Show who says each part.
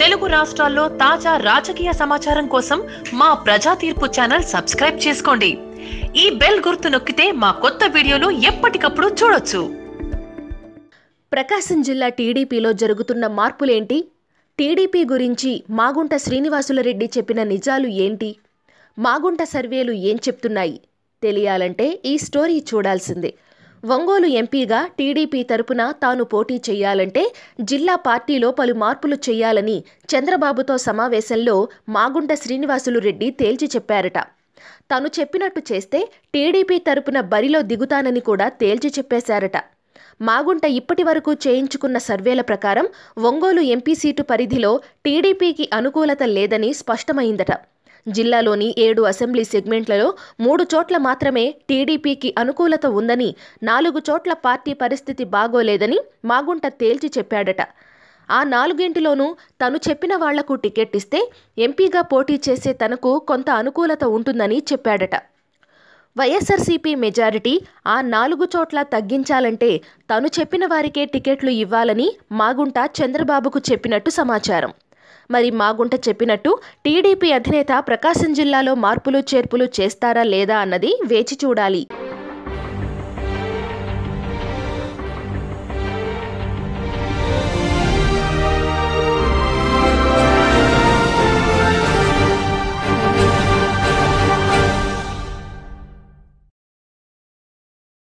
Speaker 1: తెలుగు రాష్ట్రాల్లో తాజా రాజకీయ సమాచారం కోసం మా ప్రజా తీర్పు ఛానల్ సబ్స్క్రైబ్ చేసుకోండి. ఈ బెల్ గుర్తు నొక్కితే మా కొత్త వీడియోలు ఎప్పటికప్పుడు చూడొచ్చు.
Speaker 2: ప్రకాశం జిల్లా టీడీపీలో జరుగుతున్న మార్పులేంటి? టీడీపీ గురించి మాగుంట శ్రీనివాసులరెడ్డి చెప్పిన నిజాలు ఏంటి? మాగుంట సర్వేలు ఏం చెప్తున్నాయి? తెలియాలంటే ఈ స్టోరీ చూడాల్సిందే. ఒంగోలు ఎంపీగా టీడీపీ తరపున తాను పోటీ చేయాలంటే జిల్లా పార్టీలో పలు మార్పులు చేయాలని చంద్రబాబుతో సమావేశంలో మాగుంట శ్రీనివాసులు రెడ్డి తేల్చి చెప్పారట. తను చెప్పినట్టు చేస్తే టీడీపీ తరపున బరిలో దిగుతానని కూడా తేల్చి చెప్పేశారట. మాగుంట ఇప్పటి వరకు చేయించుకున్న సర్వేల ప్రకారం ఒంగోలు ఎంపీ సీటు పరిధిలో టీడీపీకి అనుకూలత లేదని స్పష్టమైందట. జిల్లాలోని ఏడు అసెంబ్లీ సెగ్మెంట్లలో మూడు చోట్ల మాత్రమే టీడీపీకి అనుకూలత ఉందని నాలుగు చోట్ల పార్టీ పరిస్థితి బాగోలేదని మాగుంట తేల్చి చెప్పాడట. ఆ నాలుగింటిలోనూ తను చెప్పిన వాళ్ళకు టికెట్ ఇస్తే ఎంపీగా పోటీ చేసే తనకు కొంత అనుకూలత ఉంటుందని చెప్పాడట. వైఎస్ఆర్సీపీ మెజారిటీ ఆ నాలుగు చోట్ల తగ్గించాలంటే తను చెప్పిన వారికే టికెట్లు ఇవ్వాలని మాగుంట చంద్రబాబుకు చెప్పినట్టు సమాచారం. మరి మాగుంట చెప్పినట్టు టీడీపీ అధినేత ప్రకాశం జిల్లాలో మార్పులు చేర్పులు చేస్తారా లేదా అన్నది వేచి చూడాలి.